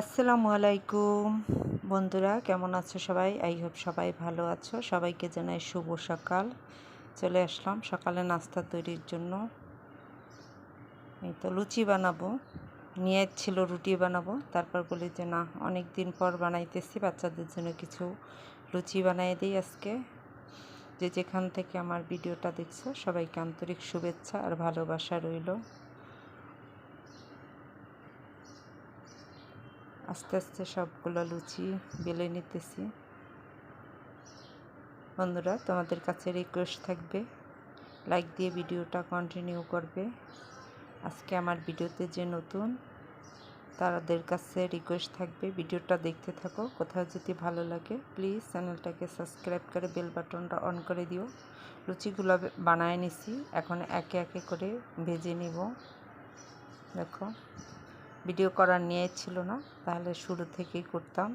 আসসালামু আলাইকুম। বন্ধুরা, কেমন আছো সবাই? আই হোপ সবাই ভালো আছো। সবাইকে জানাই শুভ সকাল। চলে আসলাম সকালে নাস্তা তৈরির জন্য। এই তো লুচি বানাবো। নিয়ে ছিল রুটি বানাবো। তারপর বলি যে, না অনেক দিন পর বানাইতেছি। বাচ্চাদের জন্য কিছু লুচি বানাই দিই আজকে। যে যেখান থেকে আমার ভিডিওটা দেখছ, সবাইকে আন্তরিক শুভেচ্ছা আর ভালোবাসা রইল। আস্তে আস্তে সবগুলো লুচি বেলে নিতেছি। বন্ধুরা, তোমাদের কাছে রিকোয়েস্ট থাকবে লাইক দিয়ে ভিডিওটা কন্টিনিউ করবে। আজকে আমার ভিডিওতে যে নতুন তাদের কাছে রিকোয়েস্ট থাকবে, ভিডিওটা দেখতে থাকো। কোথাও যদি ভালো লাগে প্লিজ চ্যানেলটাকে সাবস্ক্রাইব করে বেল বাটনটা অন করে দিও। লুচিগুলো বানায় নিছি, এখন একে একে করে ভেজে নিব। দেখো। ভিডিও করার নিয়ে ছিল না, তাহলে শুরু থেকেই করতাম।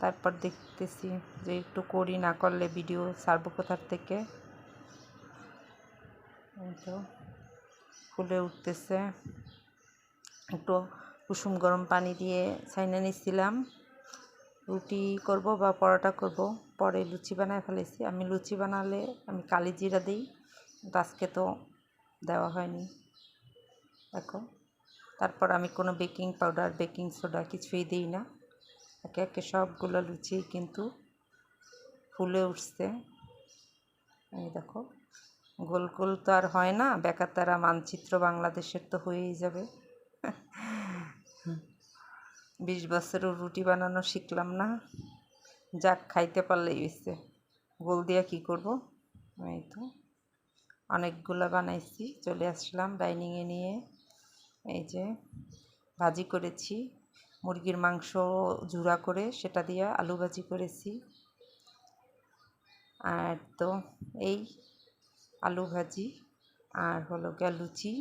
তারপর দেখতেছি যে একটু করি, না করলে ভিডিও ছাড়বো কোথার থেকে? তো, ফুলে উঠতেছে। একটু কুসুম গরম পানি দিয়ে ছাইনা নিচ্ছিলাম রুটি করব বা পরোটা করব, পরে লুচি বানায় ফেলেছি। আমি লুচি বানালে আমি কালি জিরা দিই আজকে তো দেওয়া হয়নি। দেখো। তারপর আমি কোনো বেকিং পাউডার, বেকিং সোডা কিছুই দিই না। একে একে সবগুলো লুচি কিন্তু ফুলে উঠছে। এই দেখো, গোল গোল তো আর হয় না বেকার তারা মানচিত্র বাংলাদেশের তো হয়েই যাবে। বিশ বছরও রুটি বানানো শিখলাম না। যাক, খাইতে পারলেই হয়েছে গোল দিয়া কী করব? এই তো, অনেকগুলো বানাইছি, চলে আসলাম ডাইনিংয়ে নিয়ে। এই যে ভাজি করেছি। মুরগির মাংস জুড়া করে সেটা দিয়ে আলু ভাজি করেছি। আর তো এই আলু ভাজি আর হলো গিয়া লুচি।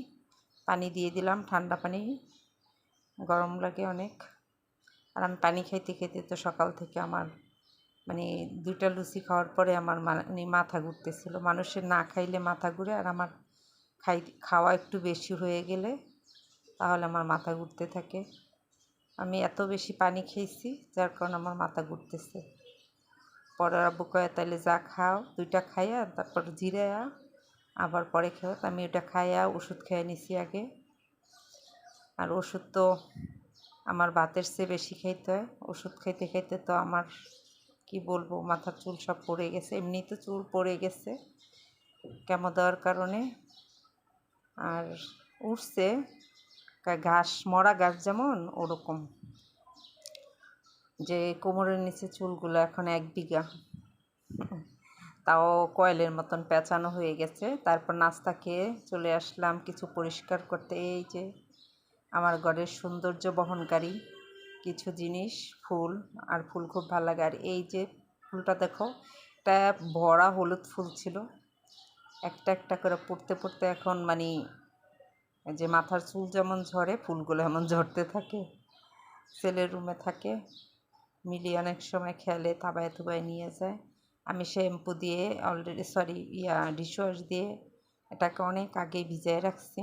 পানি দিয়ে দিলাম, ঠান্ডা পানি। গরম লাগে অনেক। আর আমি পানি খাইতে খেতে তো সকাল থেকে আমার মানে দুইটা লুচি খাওয়ার পরে আমার মানে মাথা ঘুরতেছিল। মানুষের না খাইলে মাথা ঘুরে আর আমার খাই খাওয়া একটু বেশি হয়ে গেলে তাহলে আমার মাথা ঘুরতে থাকে। আমি এত বেশি পানি খেয়েছি, যার কারণে আমার মাথা ঘুরতেছে। পরে আব্বু কয়ে তাহলে যা খাও, দুইটা খাইয়া তারপর জিরায়া, আবার পরে খেও। আমি ওটা খাইয়া ওষুধ খেয়ে নিছি আগে। আর ওষুধ তো আমার ভাতের চেয়ে বেশি খাইতে হয়। ওষুধ খাইতে খাইতে তো আমার, কি বলব, মাথার চুল সব পড়ে গেছে। এমনি তো চুল পড়ে গেছে কেমো দেওয়ার কারণে। আর উঠছে ঘাস, মরা ঘাস যেমন ওরকম। যে কোমরের নিচে চুলগুলো এখন এক বিঘা। তাও কয়েলের মতন পেঁচানো হয়ে গেছে। তারপর নাস্তা খেয়ে চলে আসলাম কিছু পরিষ্কার করতে। এই যে আমার ঘরের সৌন্দর্য বহনকারী কিছু জিনিস, ফুল, আর ফুল খুব ভালো লাগে। আর এই যে ফুলটা দেখো এটা ভরা হলুদ ফুল ছিল। একটা একটা করে পড়তে পড়তে এখন মানে যে মাথার চুল যেমন ঝরে, ফুলগুলো এমন ঝরতে থাকে, ছেলের রুমে থাকে, মিলি অনেক সময় খেলে, থাবায় থুবায় নিয়ে যায়। আমি শ্যাম্পু দিয়ে অলরেডি সরি ইয়া ডিশওয়াশ দিয়ে, এটাকে অনেক আগে ভিজায় রাখছি।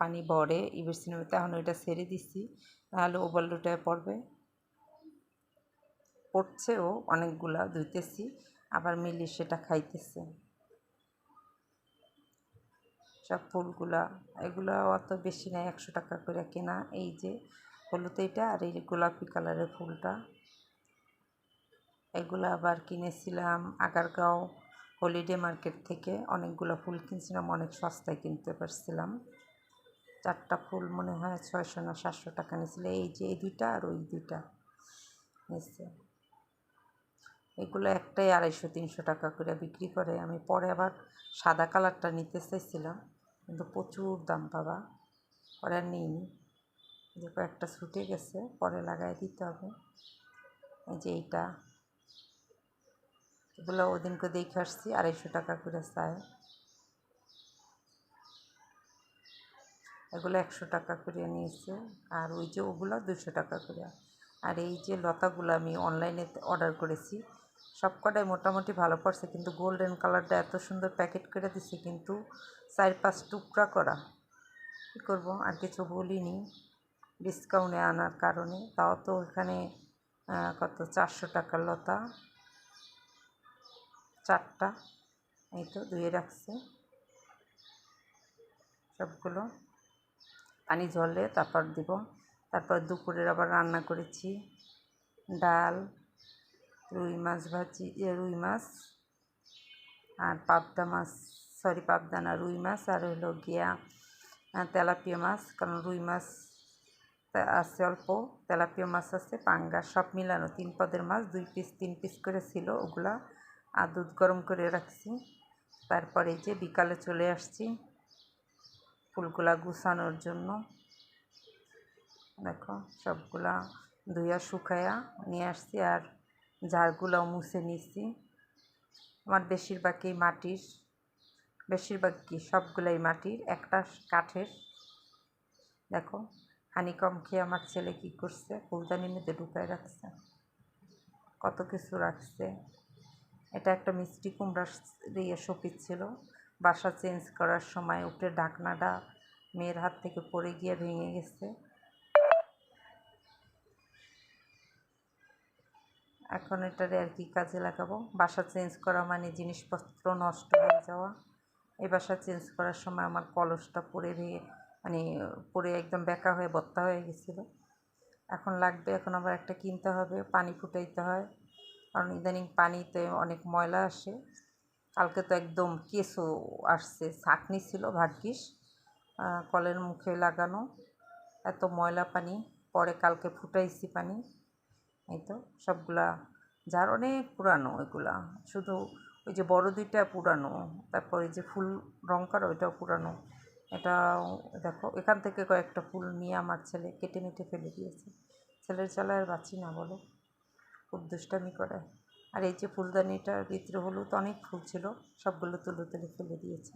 পানি বড়ে ইবের সিনেমাতে এখন ওইটা ছেড়ে দিছি তাহলে ওভারলোডে পড়বে। পড়ছেও, অনেকগুলা ধুইতেছি, আবার মিলি সেটা খাইতেছে। সব ফুলগুলা, এগুলো অত বেশি নেয় একশো টাকা করে কেনা। এই যে হলুদ এইটা আর এই গোলাপি কালারের ফুলটা। এগুলো আবার কিনেছিলাম আগারগাঁও হলিডে মার্কেট থেকে। অনেকগুলো ফুল কিনছিলাম, অনেক সস্তায় কিনতে পারছিলাম। চারটা ফুল মনে হয় ছয়শো না সাতশো টাকা নিয়েছিল। এই যে এই দুইটা আর ওই দুইটা নিচ্ছে এগুলো একটাই আড়াইশো, তিনশো টাকা করে বিক্রি করে। আমি পরে আবার সাদা কালারটা নিতে চাইছিলাম। কিন্তু প্রচুর দাম পাবা পরে আর নিইনি যে কয়েকটা ছুটে গেছে, পরে লাগাই দিতে হবে। এই যে এইটা। এগুলো ওদিনকে দেখে আসছি, আড়াইশো টাকা করে চায়। এগুলো একশো টাকা করে নিয়েছে, আর ওই যে ওগুলো দুশো টাকা করে। আর এই যে লতাগুলো আমি অনলাইনে অর্ডার করেছি সব কটাই মোটামুটি ভালো পড়ছে, কিন্তু গোল্ডেন কালারটা এত সুন্দর প্যাকেট করে দিছে, কিন্তু চার পাঁচ টুকরা করা। কী করব? আর কিছু বলিনি। ডিসকাউন্টে আনার কারণে। তাও তো এখানে কত? চারশো টাকার লতা। চারটা। এই তো ধুয়ে রাখছে। সবগুলো। পানি ঝরলে তারপর দিব। তারপর দুপুরের আবার রান্না করেছি। ডাল রুই মাছ ভাজি রুই মাছ আর পাবদা মাছ, সরি, পাবদা না, রুই মাছ আর হলো গিয়া তেলাপিয়া মাছ, কারণ রুই মাছ আছে অল্প, তেলাপিয়া মাছ আছে পাঙ্গা সব মিলানো, তিন পদের মাছ, দুই পিস তিন পিস করে ছিল, ওগুলা আর দুধ গরম করে রাখছি। তারপরে যে বিকালে চলে আসছি ফুলগুলা গুছানোর জন্য। দেখো, সবগুলা ধুইয়া শুকায়া নিয়ে আসছি আর ঝাড়গুলাও মুছে নিছি। আমার বেশিরভাগই মাটির বেশিরভাগ কি সবগুলাই মাটির, একটা কাঠের। দেখো, হানিকম খেয়ে আমার ছেলে কি করছে? ফুলদানির মধ্যে ঢুকায় রাখছে। কত কিছু রাখছে। এটা একটা মিষ্টি কুমড়ার দিয়ে শপিত ছিল। বাসা চেঞ্জ করার সময় উঠে ঢাকনাটা মেয়ের হাত থেকে পড়ে গিয়ে ভেঙে গেছে। এখন এটারে আর কি কাজে লাগাবো। বাসা চেঞ্জ করা মানে জিনিসপত্র নষ্ট হয়ে যাওয়া। এই বাসা চেঞ্জ করার সময় আমার কলসটা পরে ভেঙে মানে পরে একদম বেঁকা হয়ে বত্তা হয়ে গেছিল। এখন লাগবে, এখন আবার একটা কিনতে হবে, পানি ফুটাইতে হয়। কারণ ইদানিং পানিতে অনেক ময়লা আসে। কালকে তো একদম কেঁচো আসছে, ছাঁকনি ছিল ভাগ্যিস। কলের মুখে লাগানো। এত ময়লা পানি, পরে কালকে ফুটাইছি পানি। এই তো সবগুলা, যার অনেক পুরানো ওইগুলা। শুধু ওই যে বড় দুইটা পুরানো, তারপর যে ফুল রং করা ওইটাও পুরানো। এটা দেখো, এখান থেকে কয়েকটা ফুল নিয়ে আমার ছেলে কেটে মেটে ফেলে দিয়েছে। ছেলের জ্বালায় আর বাঁচি না বলো, খুব দুষ্টামি করে। আর এই যে ফুলদানিটার ভিতরে হলুদ অনেক ফুল ছিল, সবগুলো তুলে তুলে ফেলে দিয়েছে।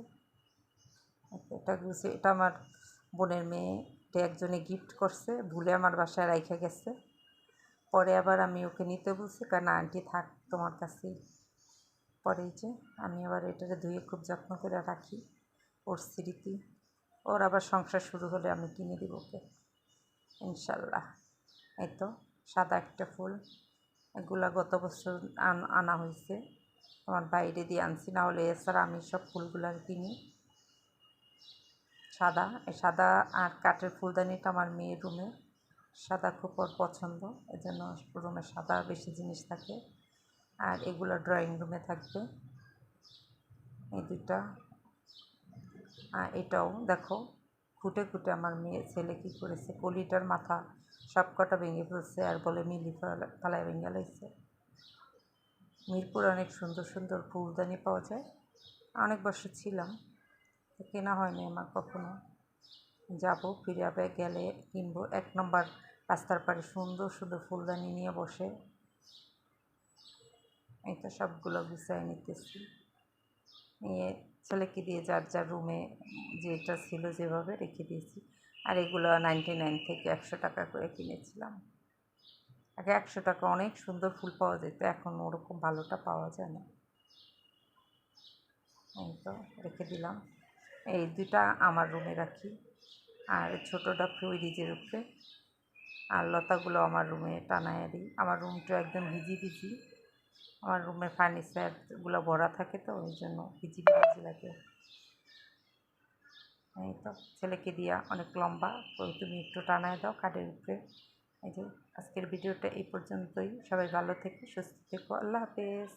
এটা গুছে, এটা আমার বোনের মেয়ে একজনে গিফট করছে, ভুলে আমার বাসায় রাইখা গেছে। পরে আবার আমি ওকে নিতে বলছি, কারণ আন্টি থাক তোমার কাছেই। পরে যে আমি আবার এটাকে ধুয়ে খুব যত্ন করে রাখি ওর স্মৃতি। ওর আবার সংসার শুরু হলে আমি কিনে দিব ওকে, ইনশাল্লাহ। এই তো সাদা একটা ফুল, এগুলা গত বছর আন- হয়েছে। আমার বাইরে দিয়ে আনছি, না হলে এছাড়া আমি সব ফুলগুলো কিনি। সাদা সাদা আর কাঠের ফুলদানিটা আমার মেয়ের রুমে। সাদা খুব ওর পছন্দ এই জন্য রুমে সাদা বেশি জিনিস থাকে। আর এগুলো ড্রয়িং রুমে থাকবে। এই দুটা আর এটাও দেখো, খুঁটে খুঁটে আমার মেয়ে, ছেলে কী করেছে? কলিটার মাথা সব কটা ভেঙে ফেলছে আর বলে মিলি ফেলা- ফেলায় ভেঙে লাইছে। মিরপুর অনেক সুন্দর সুন্দর ফুলদানি পাওয়া যায়। অনেক বছর ছিলাম কেনা হয়নি আমার কখনো। যাব, ফিরে আবার গেলে কিনবো। এক নম্বর রাস্তার পাড়ে সুন্দর সুন্দর ফুলদানি নিয়ে বসে। এই তো সবগুলো গুছাই নিতেছি। নিয়ে ছেলেকে দিয়ে যার যার রুমে যেটা ছিল যেভাবে রেখে দিয়েছি। আর এগুলো নাইনটি নাইন থেকে একশো টাকা করে কিনেছিলাম। আগে একশো টাকা অনেক সুন্দর ফুল পাওয়া যেত, এখন ওরকম ভালোটা পাওয়া যায় না। এই তো রেখে দিলাম। এই দুটা আমার রুমে রাখি। আর ছোটোটা ফ্রিজের উপরে। আর লতাগুলো আমার রুমে টানায় দিই। আমার রুমটা একদম ভিজি ভিজি আমার রুমের ফার্নিচারগুলো ভরা থাকে তো, ওই জন্য ভিজি ভিজি লাগে। এই তো, ছেলেকে দিয়া অনেক লম্বা ওই তুমি একটু টানায় দাও কাঠের উপরে। এই যে, আজকের ভিডিওটা এই পর্যন্তই। সবাই ভালো থেকো, সুস্থ থেকো। আল্লাহ হাফেজ।